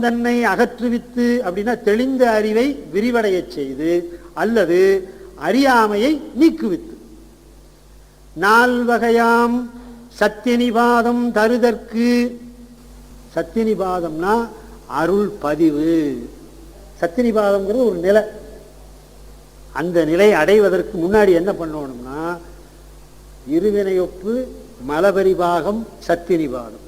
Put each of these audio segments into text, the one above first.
தன்னை அகற்றுவித்து அப்படின்னா தெளிந்த அறிவை விரிவடைய செய்து அல்லது அறியாமையை நீக்குவித்து. நால்வகையாம் சத்தியநிபாதம் தருதற்கு. சத்தியநிபாதம்னா அருள் பதிவு. சத்தியநிபாதம்ங்கிறது ஒரு நிலை. அந்த நிலை அடைவதற்கு முன்னாடி என்ன பண்ணணும்னா இருவினை ஒப்பு மலபரிபாகம் சத்தியநிபாதம்.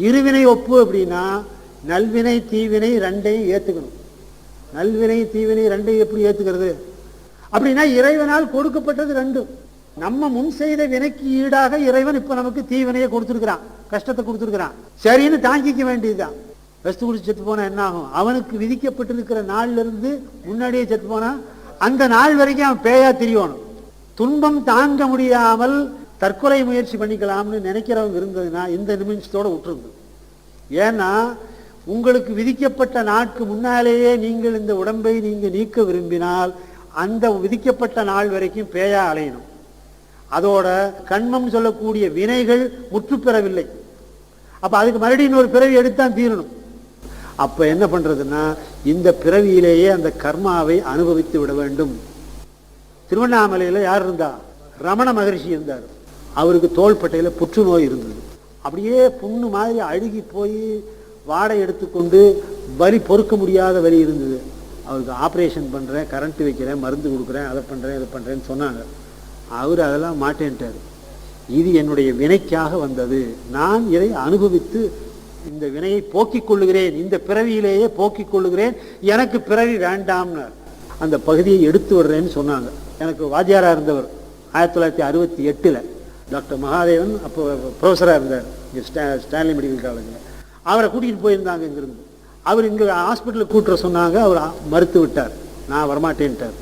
இருவினை ஒப்பு அப்படின்னா நல்வினை தீவினை ரெண்டையும் ஏத்துக்கணும். நல்வினை தீவினை ரெண்டையும் எப்படி ஏற்றுக்கிறது அப்படின்னா இறைவனால் கொடுக்கப்பட்டது ரெண்டும். நம்ம முன் செய்த வினைக்கு ஈடாக இறைவன் இப்ப நமக்கு தீவினையை கொடுத்துருக்கிறான் கஷ்டத்தை கொடுத்துருக்கிறான். சரின்னு தாங்கிக்க வேண்டியதுதான். வெஸ்து குடிச்சு செத்து போனா என்ன ஆகும்? அவனுக்கு விதிக்கப்பட்டிருக்கிற நாள்ல இருந்து முன்னாடியே செத்து போனா அந்த நாள் வரைக்கும் அவன் பேயா தெரியணும். துன்பம் தாங்க முடியாமல் தற்கொலை முயற்சி பண்ணிக்கலாம்னு நினைக்கிறவங்க இருந்ததுன்னா இந்த நிமிஷத்தோட விட்டுருங்க. ஏன்னா உங்களுக்கு விதிக்கப்பட்ட நாட்கு முன்னாலேயே நீங்கள் இந்த உடம்பை நீங்கள் நீக்க விரும்பினால் அந்த விதிக்கப்பட்ட நாள் வரைக்கும் பேயா அலையணும். அதோட கண்மம் சொல்லக்கூடிய வினைகள் முற்று பெறவில்லை. அப்ப அதுக்கு மறுபடியும் ஒரு பிறவி எடுத்தான் தீரணும். அப்ப என்ன பண்றதுன்னா இந்த பிறவியிலேயே அந்த கர்மாவை அனுபவித்து விட வேண்டும். திருவண்ணாமலையில யார் இருந்தா? ரமண மகரிஷி இருந்தார். அவருக்கு தோள்பட்டையில புற்றுநோய் இருந்தது. அப்படியே புண்ணு மாதிரி அழுகி போய் வாடை எடுத்துக்கொண்டு வலி பொறுக்க முடியாத வலி இருந்தது. அவருக்கு ஆப்ரேஷன் பண்ணுறேன் கரண்ட்டு வைக்கிறேன் மருந்து கொடுக்குறேன் அதை பண்ணுறேன் இதை பண்ணுறேன்னு சொன்னாங்க. அவர் அதெல்லாம் மாட்டேன்ட்டார். இது என்னுடைய வினைக்காக வந்தது. நான் இதை அனுபவித்து இந்த வினையை போக்கிக் கொள்ளுகிறேன் இந்த பிறவியிலேயே போக்கிக் கொள்ளுகிறேன் எனக்கு பிறவி வேண்டாம்னார். அந்த பகுதியை எடுத்து விடுறேன்னு சொன்னாங்க. எனக்கு வாத்தியாராக இருந்தவர் ஆயிரத்தி தொள்ளாயிரத்தி அறுபத்தி எட்டில். டாக்டர் மகாதேவன் அப்போ ப்ரொஃபஸராக இருந்தார் இங்கே ஸ்டா ஸ்டான்லி மெடிக்கல் காலேஜில் அவரை கூட்டிகிட்டு போயிருந்தாங்க இங்கிருந்து. அவர் இங்கே ஹாஸ்பிட்டலுக்கு கூட்டுற சொன்னாங்க அவர் மறுத்து விட்டார். நான் வரமாட்டேன்ட்டார்.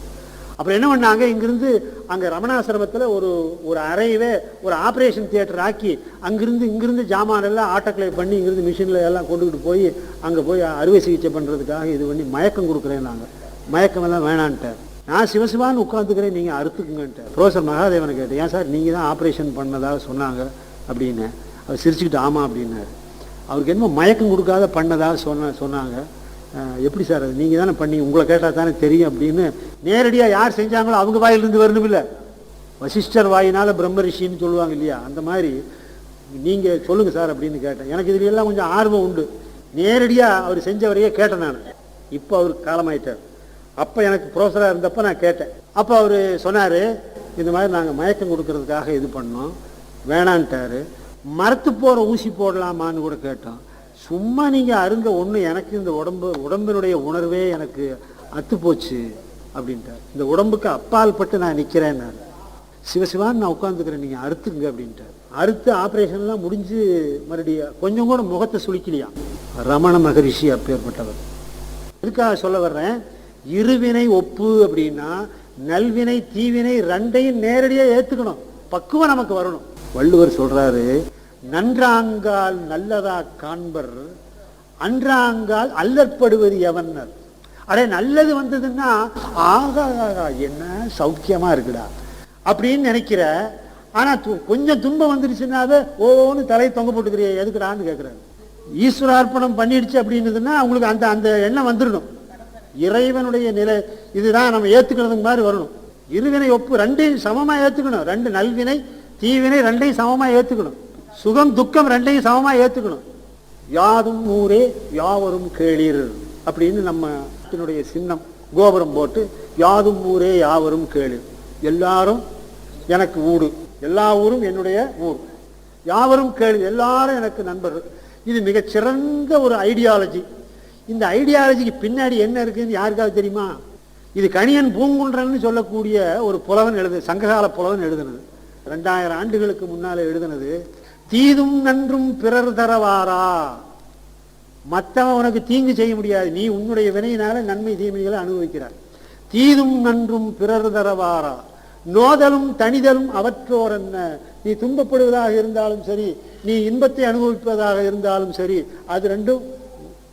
அப்புறம் என்ன பண்ணாங்க இங்கிருந்து அங்கே ரமணாசிரமத்தில் ஒரு ஒரு அறையவே ஒரு ஆப்ரேஷன் தியேட்டர் ஆக்கி அங்கிருந்து இங்கிருந்து ஜாமான் எல்லாம் ஆட்டோக்ளை பண்ணி இங்கிருந்து மிஷினில் எல்லாம் கொண்டுக்கிட்டு போய் அங்கே போய் அறுவை சிகிச்சை பண்ணுறதுக்காக இது பண்ணி மயக்கம் கொடுக்குறேன் நாங்கள் மயக்கம் எல்லாம் வேணான்ட்டார். நான் சிவசிவான்னு உட்காந்துக்கிறேன் நீங்கள் அறுத்துக்குங்கன்ட்டு ப்ரொஃபஸர் மகாதேவனை கேட்டேன் ஏன் சார் நீங்கள் தான் ஆப்ரேஷன் பண்ணதாக சொன்னாங்க? அப்படின்னு. அவர் சிரிச்சுக்கிட்டு ஆமாம் அப்படின்னாரு. அவருக்கு என்னமோ மயக்கம் கொடுக்காத பண்ணதாக சொன்ன சொன்னாங்க. எப்படி சார் அது? நீங்கள் தானே பண்ணி உங்களை கேட்டால் தானே தெரியும் அப்படின்னு நேரடியாக யார் செஞ்சாங்களோ அவங்க வாயிலிருந்து வரணும் இல்லை. வசிஷ்டர் வாயினால் பிரம்ம ரிஷின்னு சொல்லுவாங்க இல்லையா? அந்த மாதிரி நீங்கள் சொல்லுங்கள் சார் அப்படின்னு கேட்டேன். எனக்கு இதுல எல்லாம் கொஞ்சம் ஆர்வம் உண்டு. நேரடியாக அவர் செஞ்சவரையே கேட்டேன் நான். இப்போ அவர் காலமாயிட்டார். அப்போ எனக்கு ப்ரொஃபஸராக இருந்தப்போ நான் கேட்டேன். அப்போ அவர் சொன்னார் இந்த மாதிரி நாங்கள் மயக்கம் கொடுக்கறதுக்காக இது பண்ணோம். வேணான்ட்டார். மரத்து போகிற ஊசி போடலாமான்னு கூட கேட்டோம் சும்மா நீங்கள் அருங்க ஒன்று எனக்கு இந்த உடம்பு உடம்பினுடைய உணர்வே எனக்கு அத்துப்போச்சு அப்படின்ட்டார். இந்த உடம்புக்கு அப்பால் பட்டு நான் நிற்கிறேன்னாரு சிவசிவான்னு நான் உட்காந்துக்கிறேன் நீங்கள் அறுத்துங்க அப்படின்ட்டார். அறுத்து ஆப்ரேஷன்லாம் முடிஞ்சு மறுபடியும் கொஞ்சம் கூட முகத்தை சுளிக்கலையா? ரமண மகரிஷி அப்பேற்பட்டவர். இதுக்காக சொல்ல வர்றேன்? இருவினை ஒப்பு அப்படின்னா நல்வினை தீவினை ரெண்டையும் நேரடியாக ஏற்றுக்கணும் பக்குவம் நமக்கு வரணும். வள்ளுவர் சொல்கிறாரு நன்றாங்கால் நல்லதா காண்பர் அன்றாங்கால் அல்லற்படுவது எவன்னர் அடே நல்லது வந்ததுன்னா ஆகா ஆகா, என்ன சௌக்கியமா இருக்குடா அப்படின்னு நினைக்கிற ஆனா து- கொஞ்சம் துன்பம் வந்துருச்சுன்னாவே ஓன்னு தலையை தொங்க போட்டுக்கிறிய எதுக்குடான்னு கேட்கிறாரு ஈஸ்வரார்ப்பணம் பண்ணிடுச்சு அப்படின்னதுன்னா அவங்களுக்கு அந்த அந்த எண்ணம் வந்துடணும் இறைவனுடைய நிலை இதுதான் நம்ம ஏத்துக்கிறதுக்கு மாதிரி வரணும். இருவினை ஒப்பு ரெண்டையும் சமமா ஏத்துக்கணும். ரெண்டு நல்வினை தீவினை ரெண்டையும் சமமா ஏத்துக்கணும். சுகம் துக்கம் ரெண்டையும் சமமா ஏத்துக்கணும். யாதும் ஊரே யாவரும் கேளீர் அப்படின்னு நம்ம நாட்டினுடைய சின்னம் கோபுரம் போட்டு யாதும் ஊரே யாவரும் கேளு எல்லாரும் எனக்கு ஊடு. எல்லா ஊரும் என்னுடைய ஊர். யாவரும் கேளு எல்லாரும் எனக்கு நண்பர்கள் இது மிகச்சிறந்த ஒரு ஐடியாலஜி இந்த ஐடியாலஜிக்கு பின்னாடி என்ன இருக்குன்னு யாருக்காவது தெரியுமா? இது கணியன் பூங்குன்றன்னு சொல்லக்கூடிய ஒரு புலவன் எழுது சங்ககால புலவன் எழுதுனது. ரெண்டாயிரம் ஆண்டுகளுக்கு முன்னால் எழுதுனது தீதும் நன்றும் பிறர் தரவாரா? மற்றவன் உனக்கு தீங்கு செய்ய முடியாது. நீ உன்னுடைய வினையினால நன்மை தீமைகளை அனுபவிக்கிறார் தீதும் நன்றும் பிறர் தரவாரா? நோதலும் தனிதலும் அவற்றோர் என்ன? நீ துன்பப்படுவதாக இருந்தாலும் சரி நீ இன்பத்தை அனுபவிப்பதாக இருந்தாலும் சரி அது ரெண்டும்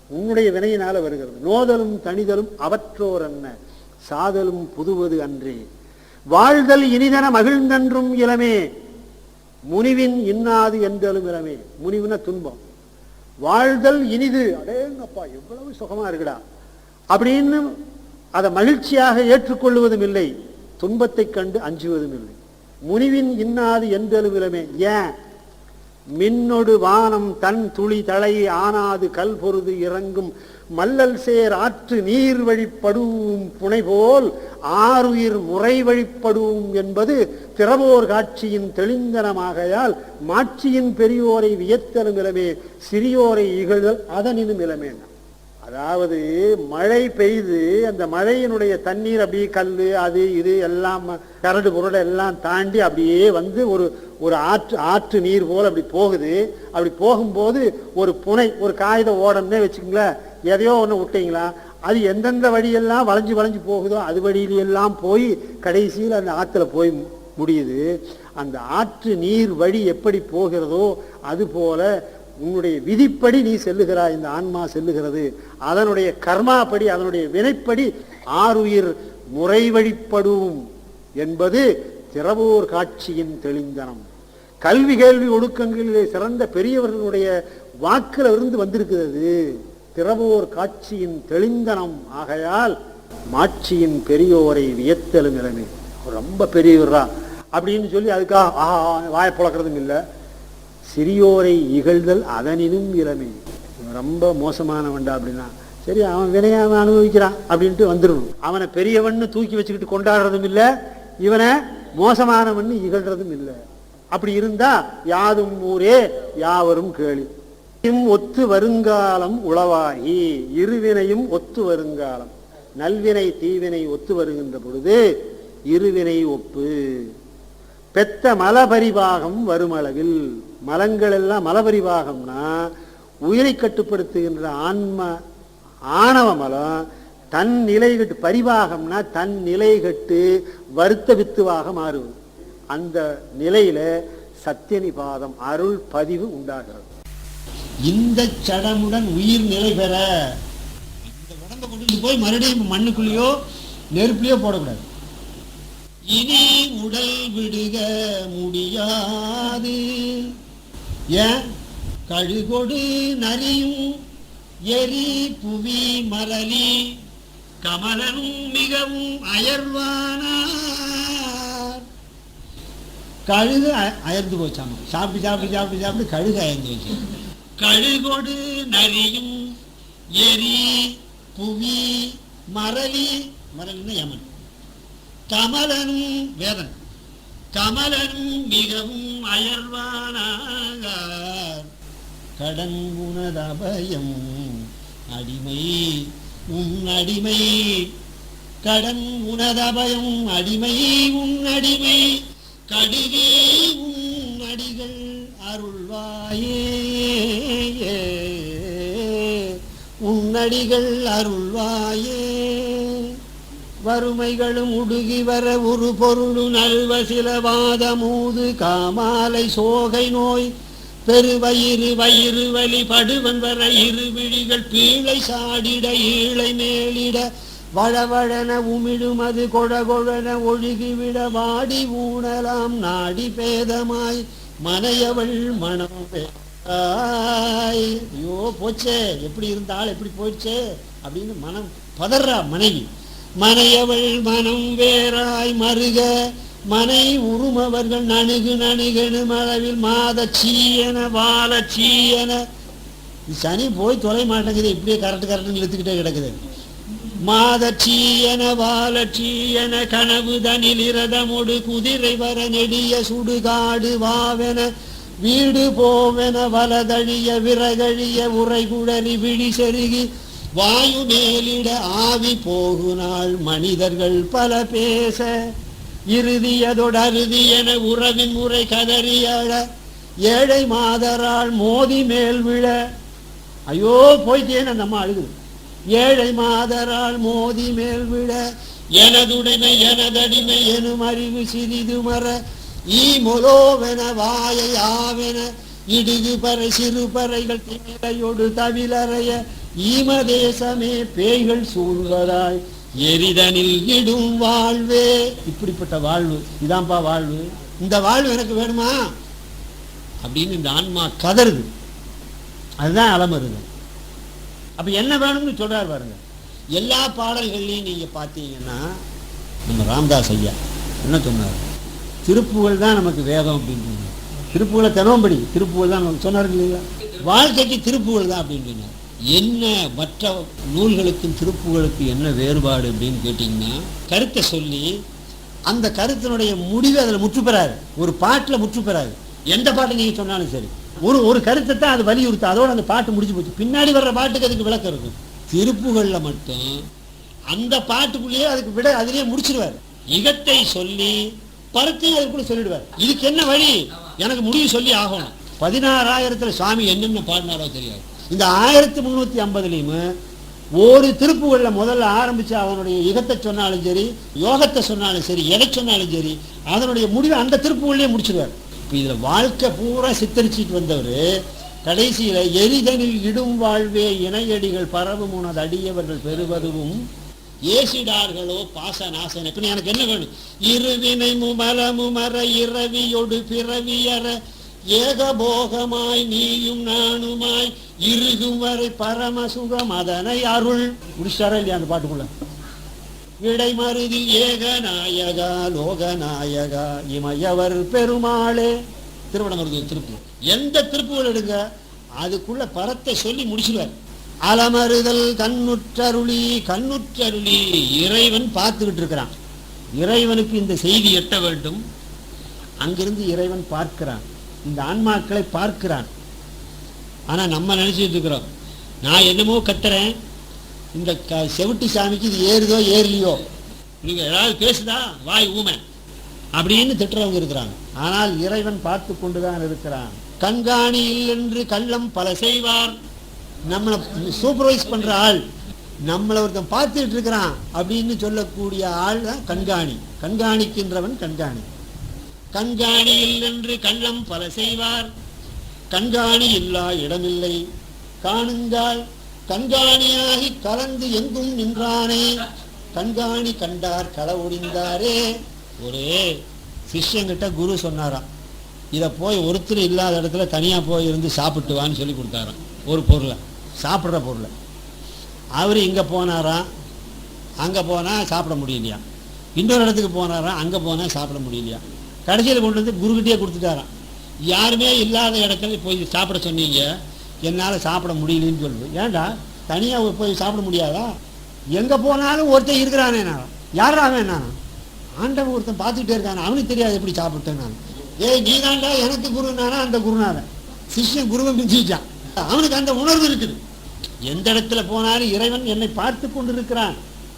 உன்னுடைய வினையினால வருகிறது. நோதலும் தனிதலும் அவற்றோர் என்ன? சாதலும் புதுவது அன்றே. வாழ்தல் இனிதன மகிழ்ந்தன்றும் இளமே. முனிவின் இன்னாது என்றலும் இரமே முனிவுன துன்பம். வாழ்தல் இனிது. அடேங்கப்பா எவ்வளவு சுகமா இருக்குடா. அப்படின்னு அதை மகிழ்ச்சியாக ஏற்றுக்கொள்வதும் இல்லை. துன்பத்தை கண்டு அஞ்சுவதும் இல்லை. முனிவின் இன்னாது என்றெழுவிலமே ஏன்? மின்னொடு வானம் தன் துளி தலை ஆனாது கல் பொருது இறங்கும். மல்லல் சேர் ஆற்று நீர் வழிப்படுவும் புனை போல் ஆறுயிர் முறை வழிப்படுவும் என்பது திறவோர் காட்சியின் தெளிந்தனமாகையால் மாட்சியின் பெரியோரை வியத்தலும் இளமே சிறியோரை இகழ்தல் அதனினும் இளமே அதாவது மழை பெய்து அந்த மழையினுடைய தண்ணீர் அப்படியே கல் அது இது எல்லாம் கரடு பொருள் எல்லாம் தாண்டி அப்படியே வந்து ஒரு ஒரு ஆற்று ஆற்று நீர் போல் அப்படி போகுது. அப்படி போகும்போது ஒரு புனை ஒரு காகித ஓடம்னே வச்சுக்கோங்களேன். எதையோ ஒன்று விட்டீங்களா? அது எந்தெந்த வழியெல்லாம் வளைஞ்சு வளைஞ்சு போகுதோ அது வழியிலெல்லாம் போய் கடைசியில் அந்த ஆற்றுல போய் முடியுது. அந்த ஆற்று நீர் வழி எப்படி போகிறதோ அது போல உன்னுடைய விதிப்படி நீ செல்லுகிறாய் இந்த ஆன்மா செல்லுகிறது. அதனுடைய கர்மாப்படி அதனுடைய வினைப்படி ஆறுயிர் முறை வழிப்படும் என்பது திறவோர் காட்சியின் தெளிந்தனம். கல்வி கேள்வி ஒழுக்கங்களிலே சிறந்த பெரியவர்களுடைய வாக்கில் இருந்து வந்திருக்கிறது. திறவோர் காட்சியின் தெளிந்தனம். ஆகையால் மாட்சியின் பெரியோரை வியத்தலும் நிலைமை. ரொம்ப பெரியவர்தான் அப்படின்னு சொல்லி அதுக்காக ஆஹா வாயை புழக்கிறதும் இல்லை. சிறியோரை இகழ்தல் அதனினும் இளமை. இவன் ரொம்ப மோசமானவன்டா அப்படின்னா சரி அவன் வினையை அவன் அனுபவிக்கிறான் அப்படின்ட்டு வந்துடணும். அவனை பெரியவன்னு தூக்கி வச்சுக்கிட்டு கொண்டாடுறதும் இல்லை இவனை மோசமானவன்னு இகழ்றதும் இல்லை. அப்படி இருந்தா யாதும் ஊரே யாவரும் கேளு. ஒத்து வருங்காலம் உளவாகி இருவினையும் ஒத்து வருங்காலம். நல்வினை தீவினை ஒத்து வருகின்ற பொழுது இருவினை ஒப்பு. பெத்த மலபரிபாகம் வருமளவில். மலங்கள் எல்லாம் மலபரிபாகம்னா உயிரை கட்டுப்படுத்துகின்ற ஆன்ம ஆணவ மலம் தன் நிலை கட்டு பரிபாகம்னா தன் நிலை கட்டு வருத்த வித்துவாக மாறுவது அந்த நிலையில சத்தியநிபாதம் அருள் பதிவு உண்டாகிறது. இந்த சடமுடன் உயிர் நிலை பெற. இந்த உடம்பை கொண்டு போய் மறுபடியும் மண்ணுக்குள்ளேயோ நெருப்புலையோ போடக்கூடாது. இனி உடல் விடுக முடியாது. ஏன் கழுகொடு நரியும் எரி புவி மரலி கமலனும் மிகவும் அயர்வானார். கழுகு அயர்ந்து போச்சாமா சாப்பிட்டு சாப்பிட்டு சாப்பிட்டு சாப்பிட்டு கழுகு அயர்ந்து போச்சு. கழுகொடு நரியும் எரி புவி மரலி மரலின்னா யமன். கமலனும் வேதன். கமலனும் மிகவும் அயர்வானாகார் கடன் உனதபயம் அடிமை உன் அடிமை. கடன் உனதபயம் அடிமை உன் அடிமை. கடுகே உன் அடிகள் அருள்வாயே. உன்னடிகள் அருள்வாயே. வறுமைகளும் உடுகி வர ஒரு பொருளு நல்வ சில வாதமூது காமாலை சோகை நோய். பெருவயிறு வயிறு வலி படுவன் வர இரு விழிகள் பீழை சாடிட ஈழை மேலிட. வளவழன உமிழும் அது கொழகொழன ஒழுகிவிட வாடி ஊனலாம் நாடி பேதமாய். மனையவள் மனம் வேண்டாய். ஐயோ போச்சே எப்படி இருந்தால் எப்படி போச்சே அப்படின்னு மனம் பதறா மனைவி. மனையவள் மனம் வேறாய் மருக மனை உருமவர்கள் நணுகு நணுகெனும் அளவில் மாத சீயன வாழ சீயன. சனி போய் தொலை மாட்டேங்குது இப்படியே கரண்ட் கரெக்ட்னு இழுத்துக்கிட்டே கிடக்குது. மாதச்சீயன வாலச்சீயன கனவு தனில் இரதமொடு குதிரை வர நெடிய சுடுகாடு வாவென வீடு போவென வலதழிய விறகழிய உரைகுழலி விழி செருகி வாயு மேலிட ஆவி போகு நாள் மனிதர்கள் பல பேச இறுதியதொடு அறுதி என உறவின் முறை கதறியழ ஏழை மாதரால் மோதி மேல் விழ. ஐயோ போயிட்டேன்னு அந்த அழுது ஏழை மாதரால் மோதி மேல் விழ எனதுடைமை எனதடிமை எனும் அறிவு சிறிது மற ஈ மொலோவென வாயை ஆவென இடுகு பறை சிறு பறைகள் திமிரையொடு தவிலறைய ஈமதேசமே பேய்கள் சூழ்வதாய் எரிதனில் இடும் வாழ்வே. இப்படிப்பட்ட வாழ்வு இதான்ப்பா வாழ்வு. இந்த வாழ்வு எனக்கு வேணுமா? அப்படின்னு இந்த ஆன்மா கதறுது. அதுதான் அலமருது. அப்ப என்ன வேணும்னு சொல்றாரு பாருங்க. எல்லா பாடல்கள்லையும் நீங்க பார்த்தீங்கன்னா நம்ம ராம்தாஸ் ஐயா என்ன சொன்னார்? திருப்புகழ் தான் நமக்கு வேதம் அப்படின்னு சொன்னார். திருப்புகளை தினம்படி திருப்புகள் தான் நமக்கு சொன்னார் இல்லைங்களா? வாழ்க்கைக்கு திருப்புகள் தான் அப்படின்னு சொன்னார். என்ன மற்ற நூல்களுக்கும் திருப்புகளுக்கும் என்ன வேறுபாடு அப்படின்னு கேட்டிங்கன்னா கருத்தை சொல்லி அந்த கருத்தினுடைய முடிவு அதில் முற்றுபெறாரு ஒரு பாட்டில் முற்றுபெறாரு எந்த பாட்டு நீங்கள் சொன்னாலும் சரி. ஒரு ஒரு கருத்தை தான் அது வலியுறுத்தும். அதோட அந்த பாட்டு முடிஞ்சு போச்சு. பின்னாடி வர்ற பாட்டுக்கு அதுக்கு விளக்கம் இருக்கும் திருப்புகளில் மட்டும் அந்த பாட்டுக்குள்ளேயே அதுக்கு விட அதிலேயே முடிச்சிருவார். இகத்தை சொல்லி பருத்தையும் அதுக்குள்ள சொல்லிடுவார். இதுக்கு என்ன வழி? எனக்கு முடிவு சொல்லி ஆகணும். பதினாறாயிரத்தில் சுவாமி என்னென்ன பாடினாரோ தெரியாது. இந்த ஆயிரத்தி முந்நூற்றி ஐம்பதுலையும் ஒரு திருப்புகளில் முதல்ல ஆரம்பிச்சு அவனுடைய யுகத்தை சொன்னாலும் சரி யோகத்தை சொன்னாலும் சரி எதை சொன்னாலும் சரி அதனுடைய முடிவை அந்த திருப்புகள்லயே முடிச்சிருவார். இப்போ இதில் வாழ்க்கை பூரா சித்தரிச்சிட்டு வந்தவர் கடைசியில் எரிதனில் இடும் வாழ்வே இணையடிகள் பரவும் உனது அடியவர்கள் பெறுவதும் ஏசிடார்களோ பாச நாசன எனக்கு என்ன வேணும்? இருவினை முமல முமர இரவியொடு பிறவியற ஏகபோகமாய் நீயும் நானுமாய் இருகும் வரை பரமசுகம் அதனை அருள். முடிச்சாரா இல்லையா அந்த பாட்டுக்குள்ள? இடைமருதில் ஏகநாயகா லோகநாயகா இமையவர் பெருமாளே. திருவண்ணாமருதி திருப்பு. எந்த திருப்புகள் எடுங்க? அதுக்குள்ள பரத்தை சொல்லி முடிச்சிருவார். அலமறுதல் கண்ணுற்றருளி கண்ணுற்றருளி இறைவன் பார்த்துக்கிட்டு இருக்கிறான். இறைவனுக்கு இந்த செய்தி எட்ட வேண்டும். அங்கிருந்து இறைவன் பார்க்கிறான். இந்த ஆன்மாக்களை பார்க்கிறான். ஆனால் நம்ம நினச்சிட்டு இருக்கிறோம் நான் என்னமோ கத்துறேன் இந்த க- செவிட்டு சாமிக்கு இது ஏறுதோ ஏறலையோ நீங்கள் ஏதாவது பேசுதா வாய் ஊமை அப்படின்னு திட்டுறவங்க இருக்கிறாங்க. ஆனால் இறைவன் பார்த்து கொண்டுதான் இருக்கிறான். கண்காணி இல்லென்று கள்ளம் பல செய்வார். நம்மளை சூப்பர்வைஸ் பண்ணுற ஆள் நம்மளை ஒருத்தன் பார்த்துட்டு இருக்கிறான் அப்படின்னு சொல்லக்கூடிய ஆள் தான் கண்காணி. கண்காணிக்கின்றவன் கண்காணி. கண்காணி இல்லென்று கள்ளம் பல செய்வார். கண்காணி இல்லா இடமில்லை. காணுங்கால் கண்காணியாகி கலந்து எங்கும் நின்றானே. கண்காணி கண்டார் களை ஒடிந்தாரே. ஒரே சிஷ்யங்கிட்ட குரு சொன்னாராம். இதை போய் ஒருத்தர் இல்லாத இடத்துல தனியாக போய் இருந்து சாப்பிட்டு வான்னு சொல்லி கொடுத்தாராம். ஒரு பொருளை சாப்பிட்ற பொருளை. அவர் இங்கே போனாராம். அங்கே போனால் சாப்பிட முடியலையா? இன்னொரு இடத்துக்கு போனாராம். அங்கே போனால் சாப்பிட முடியலையா? கடைசியில் கொண்டு வந்து குருக்கிட்டே கொடுத்துட்டாராம். யாருமே இல்லாத இடத்துல போய் சாப்பிட சொன்னீங்க. என்னால் சாப்பிட முடியலன்னு சொல்லுது ஏன்டா? தனியாக போய் சாப்பிட முடியாதா? எங்கே போனாலும் ஒருத்தன் இருக்கிறானே நான். யாரா அவன் நான்? ஆண்டவன் ஒருத்தன் பார்த்துக்கிட்டே இருக்கானே. அவனுக்கு தெரியாது எப்படி சாப்பிட்டேன் நான். ஏய் நீ தாண்டா எனக்கு குருனானா அந்த குருநாதன். சிஷ்யன் குருவை மிஞ்சிச்சான் அவனுக்கு அந்த உணர்வு இருக்குது. எந்த இடத்துல போனாலும் இறைவன் என்னை பார்த்து கொண்டு இருக்கிறான்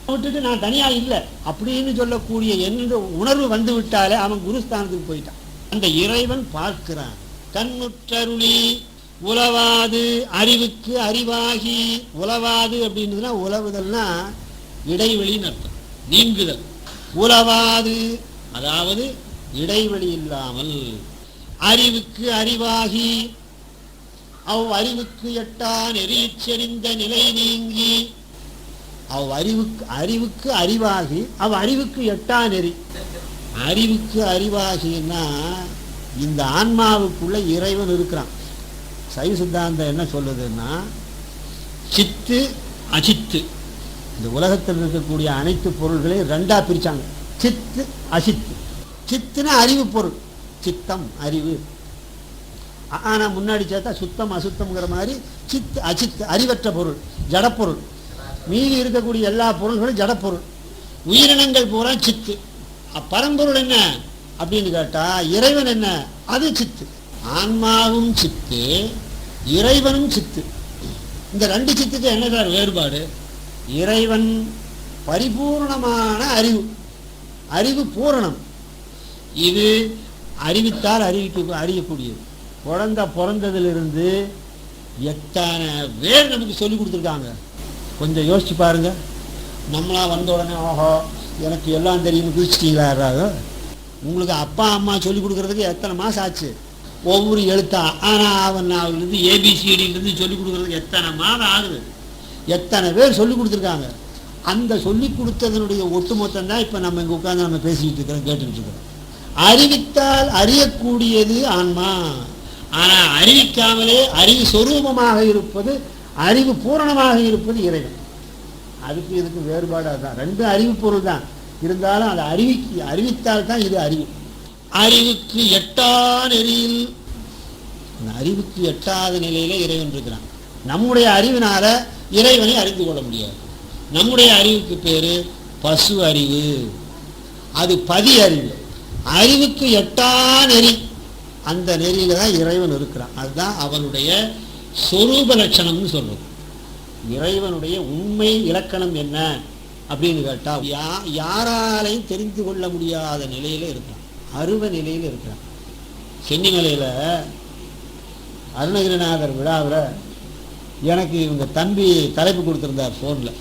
விட்டுட்டு நான் தனியா இல்லை. அப்படின்னு சொல்லக்கூடிய என்ற உணர்வு வந்து விட்டாலே அவன் குருஸ்தானத்துக்கு போயிட்டான். அந்த இறைவன் பார்க்கிறான். கண்ணுற்றருளி உலவாது அறிவுக்கு அறிவாகி உலவாது அப்படின்றதுனா உலவுதல்னா இடைவெளின்னு அர்த்தம். நீங்குதல். உலவாது அதாவது இடைவெளி இல்லாமல். அறிவுக்கு அறிவாகி அவ் அறிவுக்கு எட்டா நெறிச் நிலை நீங்கி அவ் அறிவுக்கு அறிவுக்கு அறிவாகி அவ் அறிவுக்கு எட்டா நெறி. அறிவுக்கு அறிவாகின்னா இந்த ஆன்மாவுக்குள்ள இறைவன் இருக்கிறான். சைவ சித்தாந்தம் என்ன சொல்லுதுன்னா சித்து அசித்து. இந்த உலகத்தில் இருக்கக்கூடிய அனைத்து பொருள்களையும் ரெண்டா பிரிச்சாங்க. சித்து அசித்து. சித்துனா அறிவு பொருள். சித்தம் அறிவு. ஆனால் ஆனா முன்னாடி சேர்த்தா சுத்தம் அசுத்தம்ங்கிற மாதிரி சித்து அசித்து அறிவற்ற பொருள் ஜடப்பொருள். மீதி இருக்கக்கூடிய எல்லா பொருள்களும் ஜடப்பொருள். உயிரினங்கள் பூரா சித்து. அப்பரம்பொருள் பரம்பொருள் என்ன? அப்படின்னு கேட்டால் இறைவன் என்ன? அது சித்து. ஆன்மாவும் சித்து இறைவனும் சித்து. இந்த ரெண்டு சித்துக்கு என்ன சார் வேறுபாடு? இறைவன் பரிபூர்ணமான அறிவு. அறிவு பூரணம். இது அறிவித்தால் அறிவிக்க அறியக்கூடியது. குழந்தை பிறந்ததிலிருந்து எத்தனை வேறு நமக்கு சொல்லி கொடுத்துருக்காங்க? கொஞ்சம் யோசிச்சு பாருங்க. நம்மளாம் வந்த உடனே ஓஹோ எனக்கு எல்லாம் தெரியும் குதிச்சிட்டீங்களா? உங்களுக்கு அப்பா அம்மா சொல்லி கொடுக்கறதுக்கு எத்தனை மாதம் ஆச்சு? ஒவ்வொரு எழுத்தா ஆனால் அவன் அவன்லேருந்து ஏபிசிடிலேருந்து சொல்லி கொடுக்குறதுக்கு எத்தனை மாதம் ஆகுது? எத்தனை பேர் சொல்லி கொடுத்துருக்காங்க. அந்த சொல்லி கொடுத்ததனுடைய ஒட்டுமொத்தம் தான் இப்போ நம்ம இங்கே உட்காந்து நம்ம பேசிக்கிட்டு இருக்கிறோம் கேட்டுக்கிட்டு இருக்கிறோம். அறிவித்தால் அறியக்கூடியது ஆன்மா. ஆனால் அறிவிக்காமலே அறிவு சொரூபமாக இருப்பது அறிவு பூரணமாக இருப்பது இறைவன். அதுக்கு இதுக்கு வேறுபாடு அதுதான். ரெண்டும் அறிவு பொருள் தான். இருந்தாலும் அதை அறிவிக்கு அறிவித்தால் தான் இது அறிவு. அறிவுக்கு எட்டா நெறியில் அந்த அறிவுக்கு எட்டாத நிலையில இறைவன் இருக்கிறான். நம்முடைய அறிவினால இறைவனை அறிந்து கொள்ள முடியாது. நம்முடைய அறிவுக்கு பேரு பசு அறிவு. அது பதி அறிவு. அறிவுக்கு எட்டா நெறி. அந்த நெறியில தான் இறைவன் இருக்கிறான். அதுதான் அவனுடைய சொரூப லட்சணம்னு சொல்றது இறைவனுடைய உண்மை இலக்கணம் என்ன அப்படின்னு கேட்டால் யா யாராலையும் தெரிந்து கொள்ள முடியாத நிலையில இருக்கிறான் அருவ நிலையில இருக்கிறான் சென்னிமலையில் அருணகிரிநாதர் விழாவில் எனக்கு இவங்க தம்பி தலைப்பு கொடுத்துருந்தார் ஃபோனில்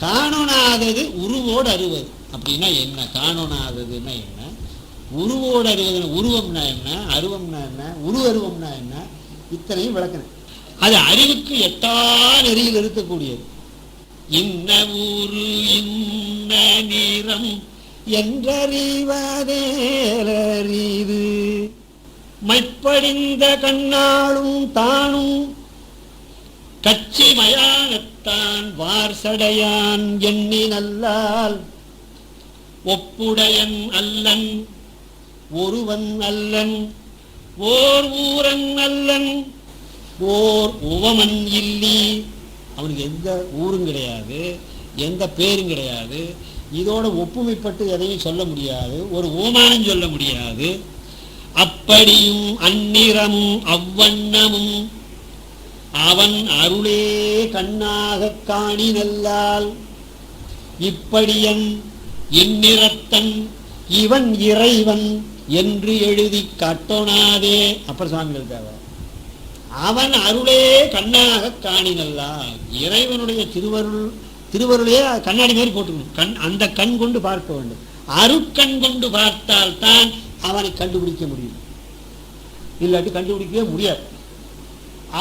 காணோனாதது உருவோடு அறுவது அப்படின்னா என்ன? காணோனாததுன்னா என்ன? உருவோடு அறுவது உருவம்னா என்ன? அருவம்னா என்ன? உருவருவம்னா என்ன? இத்தனையும் விளக்கினேன். அது அறிவுக்கு எட்டா நெறியில் இருக்கக்கூடியது. இன்ன ஊரு இன்ன நிறம் என்றறிவதேலறிது மைப்படிந்த கண்ணாலும் தானும் கச்சி மயானத்தான் வார்சடையான் எண்ணி நல்லால். ஒப்புடையன் அல்லன் ஒருவன் அல்லன் ஓர் ஊரன் அல்லன் ஓர் உவமன் இல்லி. அவனுக்கு எந்த ஊரும் கிடையாது எந்த பேரும் கிடையாது. இதோட ஒப்புமைப்பட்டு எதையும் சொல்ல முடியாது ஒரு ஓமானம் சொல்ல முடியாது. அப்படியும் அந்நிறமும் அவ்வண்ணமும் அவன் அருளே கண்ணாக காணி நல்லால் இப்படியன் இந்நிறத்தன் இவன் இறைவன் என்று எழுதி காட்டோனாதே. அப்பர் சுவாமிகள் தேவை. அவன் அருளே கண்ணாக காணினல்லால் இறைவனுடைய திருவருள் திருவருளையே கண்ணாடி மாதிரி போட்டுக்கணும். கண் அந்த கண் கொண்டு பார்க்க வேண்டும். அருட்கண் கொண்டு பார்த்தால் தான் அவனை கண்டுபிடிக்க முடியும். இல்லாட்டி கண்டுபிடிக்கவே முடியாது.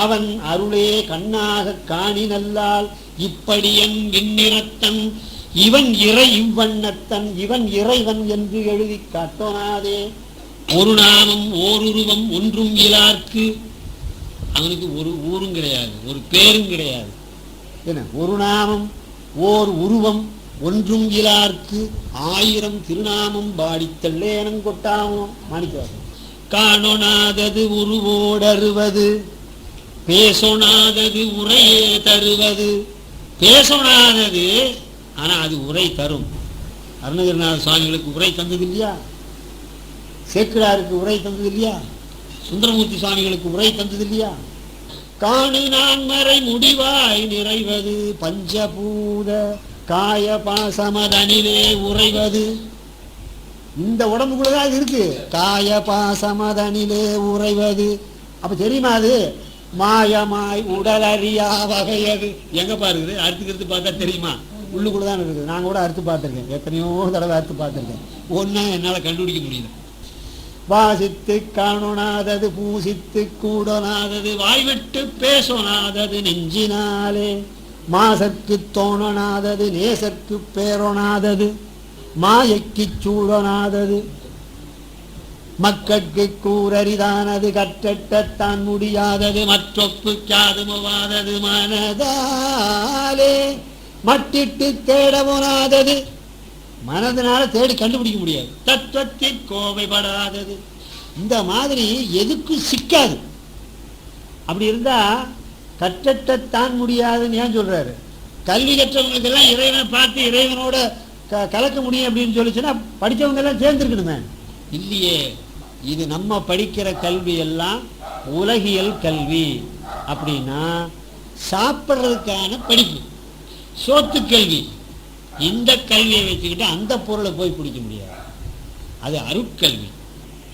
அவன் அருளே கண்ணாக காணி நல்லால் இப்படியன் விண்ணிறத்தன் இவன் இறை இவ்வண்ணத்தன் இவன் இறைவன் என்று எழுதி காட்டோனாதே. ஒரு நாமம் ஓருருவம் ஒன்றும் இலார்க்கு அவனுக்கு ஒரு ஊரும் கிடையாது ஒரு பேரும் கிடையாது. என்ன? ஒரு நாமம் ஓர் உருவம் ஒன்றும் இலார்க்கு ஆயிரம் திருநாமம் பாடித்தள்ளேனம் கொட்டாமோ? மாணிக்கவாசன். காணொணாதது உருவோடருவது பேசொணாதது உரையே தருவது. பேசொணாதது ஆனா அது உரை தரும். அருணகிரிநாத சுவாமிகளுக்கு உரை தந்தது இல்லையா சேக்கிழாருக்கு உரை தந்தது இல்லையா சுந்தரமூர்த்தி சுவாமிகளுக்கு உரை தந்தது இல்லையா காணு நான் மறை முடிவாய் நிறைவது பஞ்சபூத காய பாசமதனிலே உறைவது. இந்த உடம்புக்குள்ளதான் அது இருக்கு. காய பாசமதனிலே உறைவது. அப்ப தெரியுமா அது? மாயமாய் உடல் அறியா வகையது. எங்க பாருக்குது அறுத்துக்கிறது பார்த்தா தெரியுமா? உள்ளுக்குள்ளதான் இருக்குது. நான் கூட அறுத்து பார்த்திருக்கேன். எத்தனையோ தடவை அறுத்து பார்த்திருக்கேன். ஒன்னா என்னால கண்டுபிடிக்க முடியல. வாசித்து காணுனாதது பூசித்து கூடனாதது வாய்விட்டு பேசொணாதது நெஞ்சினாலே மாசற்கு தோணனாதது நேசற்கு பேரொனாதது மாயக்கு சூடனாதது மக்கட்கு கூரரிதானது கற்றட்டத்தான் முடியாதது மற்றொப்பு காதுமவாதது மனதாலே மட்டிட்டு தேடவனாதது. மனதினால தேடி கண்டுபிடிக்க முடியாது. தத்துவத்தில் கோவைப்படாதது. இந்த மாதிரி எதுக்கும் சிக்காது. அப்படி இருந்தா கற்றட்டத்தான் முடியாதுன்னு ஏன் சொல்றாரு? கல்வி கற்றவங்களுக்கெல்லாம் இறைவனை பார்த்து இறைவனோட க கலக்க முடியும் அப்படின்னு சொல்லிச்சுன்னா படிச்சவங்க எல்லாம் சேர்ந்துருக்கணுமே. இல்லையே. இது நம்ம படிக்கிற கல்வி எல்லாம் உலகியல் கல்வி. அப்படின்னா சாப்பிட்றதுக்கான படிப்பு. சோத்து கல்வி. இந்த கல்வியை வச்சுக்கிட்டு அந்த பொருளை போய் பிடிக்க முடியாது. அது அருட்கல்வி.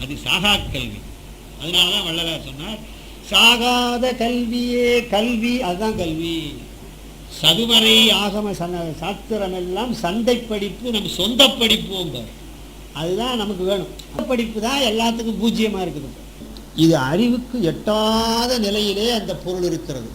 அது சாகா கல்வி. அதனால தான் வள்ளலார் சொன்னார் சாகாத கல்வியே கல்வி அதுதான் கல்வி. சதுவரை ஆகம சன சாஸ்திரம் எல்லாம் சந்தை படிப்பு நம்ம சொந்த படிப்புங்க அதுதான் நமக்கு வேணும். அந்த படிப்பு தான் எல்லாத்துக்கும் பூஜ்ஜியமாக இருக்குது. இது அறிவுக்கு எட்டாத நிலையிலே அந்த பொருள் இருக்கிறது.